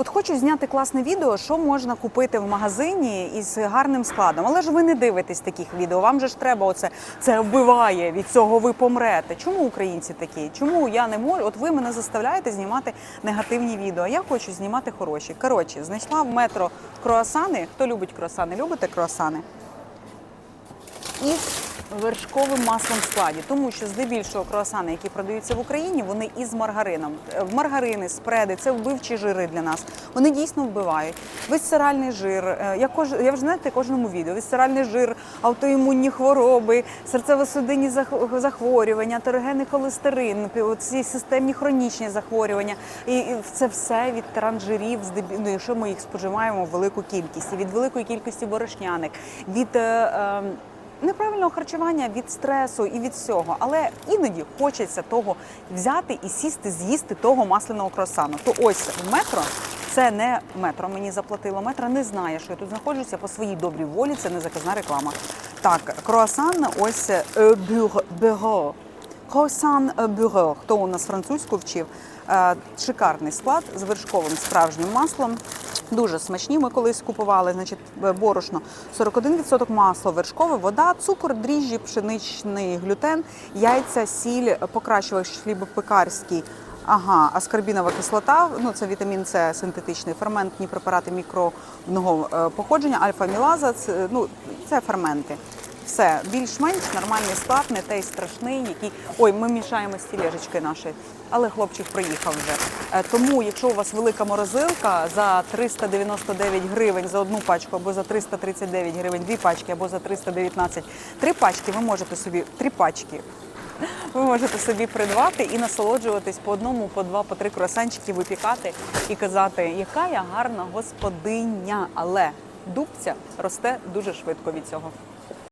От хочу зняти класне відео, що можна купити в магазині із гарним складом. Але ж ви не дивитесь таких відео. Вам же ж треба оце це вбиває. Від цього ви помрете. Чому українці такі? Чому я не можу? От ви мене заставляєте знімати негативні відео. Я хочу знімати хороші. Коротше, знайшла в метро круасани. Хто любить круасани? Любите круасани? із вершковим маслом в складі, тому що здебільшого круасани, які продаються в Україні, вони із маргарином. Е, Маргарини, спреди це вбивчі жири для нас. Вони дійсно вбивають. Висцеральний жир. е, Я кож я вже знаєте кожному відео. Висцеральний жир, аутоімунні хвороби, серцево-судинні зах- захворювання, терогенний холестерин, ці системні хронічні захворювання. І це все від транжирів, ну, якщо ми їх споживаємо в велику кількість, від великої кількості борошняник, від е, е, неправильного харчування від стресу і від всього. Але іноді хочеться того взяти і сісти, з'їсти того масляного круасану. То ось в метро. Це не метро мені заплатило. Метро не знає, що я тут знаходжуся по своїй добрій волі. Це не заказна реклама. Так, круасан, ось е, бюро. бюро. Круасан е, бюро. Хто у нас французьку вчив? Е, Шикарний склад з вершковим справжнім маслом. Дуже смачні. Ми колись купували, значить, борошно 41% масло, вершкове, вода, цукор, дріжджі, пшеничний глютен, яйця, сіль, покращувач хлібопекарський. Ага, аскорбінова кислота, ну це вітамін С, синтетичний, ферментні препарати мікробного е, походження, альфа-мілаза, це, ну, це ферменти. Все, більш-менш нормальний склад, не той страшний, який. Ой, ми мішаємо з тілежечки наші, але хлопчик приїхав вже. Е, Тому, якщо у вас велика морозилка за 399 гривень за одну пачку, або за 339 гривень дві пачки, або за 319 три пачки, ви можете собі три пачки. Ви можете собі придбати і насолоджуватись по одному, по два, по три круасанчики, випікати і казати, яка я гарна господиня. Але дубця росте дуже швидко від цього.